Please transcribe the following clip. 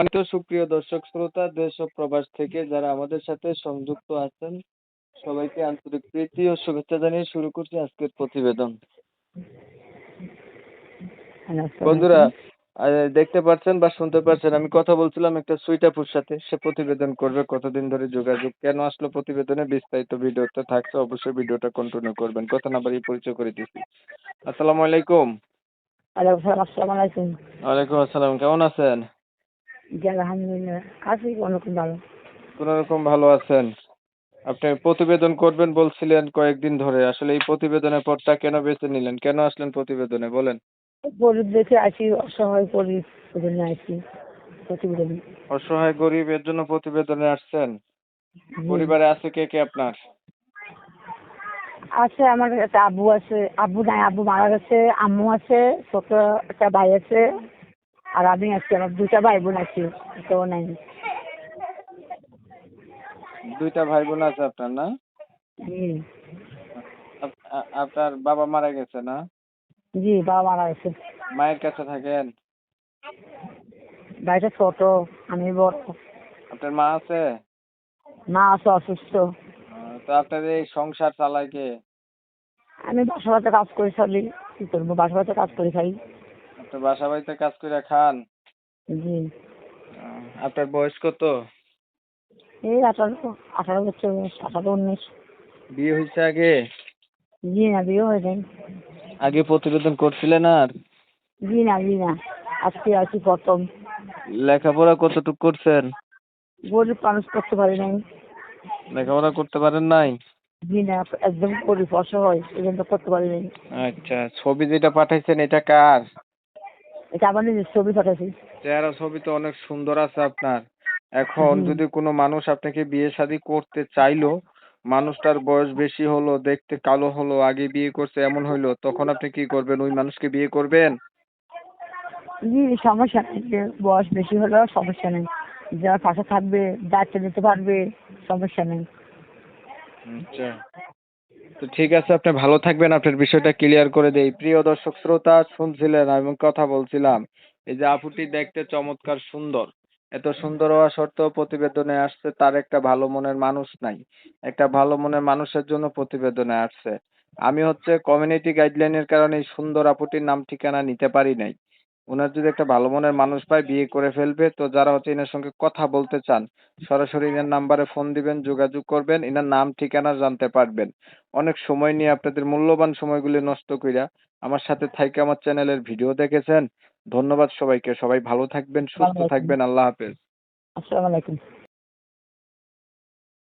সম্মানিত সুপ্রিয় দর্শক শ্রোতা দেশ ও প্রবাস থেকে যারা আমাদের সাথে সংযুক্ত আছেন সবাইকে আন্তরিক প্রীতি ও শুভেচ্ছা জানিয়ে শুরু করছি আজকের প্রতিবেদন। বন্ধুরা দেখতে পাচ্ছেন বা শুনতে পাচ্ছেন আমি কথা বলছিলাম একটা সুইটাপুর সাথে। সে প্রতিবেদন করবে কতদিন ধরে যোগাযোগ কেন আসলো প্রতিবেদনে বিস্তারিত ভিডিওতে থাকছে অবশ্যই ভিডিওটা কন্টিনিউ করবেন। কথা না বাড়িয়ে পরিচয় করে দিচ্ছি। আসসালামু আলাইকুম। ওয়ালাইকুম আসসালাম কেমন আছেন? জি আলহামদুলিল্লাহ। আছি কোনোরকম ভালো। আছেন? আপনি প্রতিবেদন করবেন বলছিলেন কয়েকদিন ধরে। আসলে এই প্রতিবেদনের পরটা কেন বেছে নিলেন? কেন আসলেন প্রতিবেদনে? বলেন। গরিব দেখে আছি অসহায় গরিব সেজন্য আছি প্রতিবেদন। অসহায় গরিব এর জন্য প্রতিবেদনে আসছেন? পরিবারে আছে কে কে আপনার? আছে আমার একটা আব্বু আছে। আব্বু নাই আব্বু মারা গেছে আম্মু আছে ছোট একটা ভাই আছে। আর আমি আছি আমার দুটা ভাই বোন আছে কেউ নাই। দুইটা ভাই বোন আছে আপনার না? জি আপনার বাবা মারা গেছে না? জি বাবা মারা গেছে। মায়ের কাছে থাকেন? ভাইটা ছোট আমি বড়। আপনার মা আছে? মা আছে অসুস্থ। তো আপনার এই সংসার চালায় কে? আমি বাসা কাজ করে চলি। কি করব? বাসাবাড়িতে কাজ করে খাই আপনার বাসা বাড়িতে কাজ করে খান? জি। আপনার বয়স কত? এই আঠারো আঠারো বছর বয়স, আঠারো উনিশ। বিয়ে হয়েছে আগে? জি না বিয়ে হয়ে যায় আগে প্রতিবেদন করছিলেন আর? জি না জি না। আজকে আছি প্রথম। লেখাপড়া কতটুকু করছেন? গরিব মানুষ করতে পারি নাই। লেখাপড়া করতে পারেন নাই? জি না একদম গরিব অসহায় এই জন্য করতে পারি নাই। আচ্ছা ছবি যেটা পাঠাইছেন এটা কার? এটা আমার নিজের ছবি পাঠাইছি। চেহারা ছবি তো অনেক সুন্দর আছে আপনার। এখন যদি কোনো মানুষ আপনাকে বিয়ে শাদী করতে চাইলো মানুষটার বয়স বেশি হলো দেখতে কালো হলো আগে বিয়ে করছে এমন হইল তখন আপনি কি করবেন? ওই মানুষকে বিয়ে করবেন? জি সমস্যা নেই যে বয়স বেশি হলেও সমস্যা নেই। যারা পাশে থাকবে দায়িত্ব নিতে পারবে সমস্যা নেই। আচ্ছা। তো ঠিক আছে, আপনি ভালো থাকবেন। আপনার বিষয়টা ক্লিয়ার করে দেই। প্রিয় দর্শক, শ্রোতা শুনছিলেন এবং কথা বলছিলাম, এই যে আপুটি দেখতে চমৎকার সুন্দর। এত সুন্দর হওয়া সত্ত্বেও প্রতিবেদনে আসছে, তার একটা ভালো মনের মানুষ নাই। একটা ভালো মনের মানুষের জন্য প্রতিবেদনে আসছে। আমি হচ্ছে কমিউনিটি গাইডলাইনের কারণে এই সুন্দর আপুটির নাম ঠিকানা নিতে পারি নাই। ওনার যদি একটা ভালো মনের মানুষ পায় বিয়ে করে ফেলবে। তো যারা হচ্ছে এনার সঙ্গে কথা বলতে চান সরাসরি এনার নাম্বারে ফোন দিবেন যোগাযোগ করবেন এনার নাম ঠিকানা জানতে পারবেন। অনেক সময় নিয়ে আপনাদের মূল্যবান সময়গুলি নষ্ট কইরা আমার সাথে থাইকে আমার চ্যানেলের ভিডিও দেখেছেন। ধন্যবাদ সবাইকে সবাই ভালো থাকবেন সুস্থ থাকবেন। থাকবেন আল্লাহ হাফেজ। আসসালামু আলাইকুম।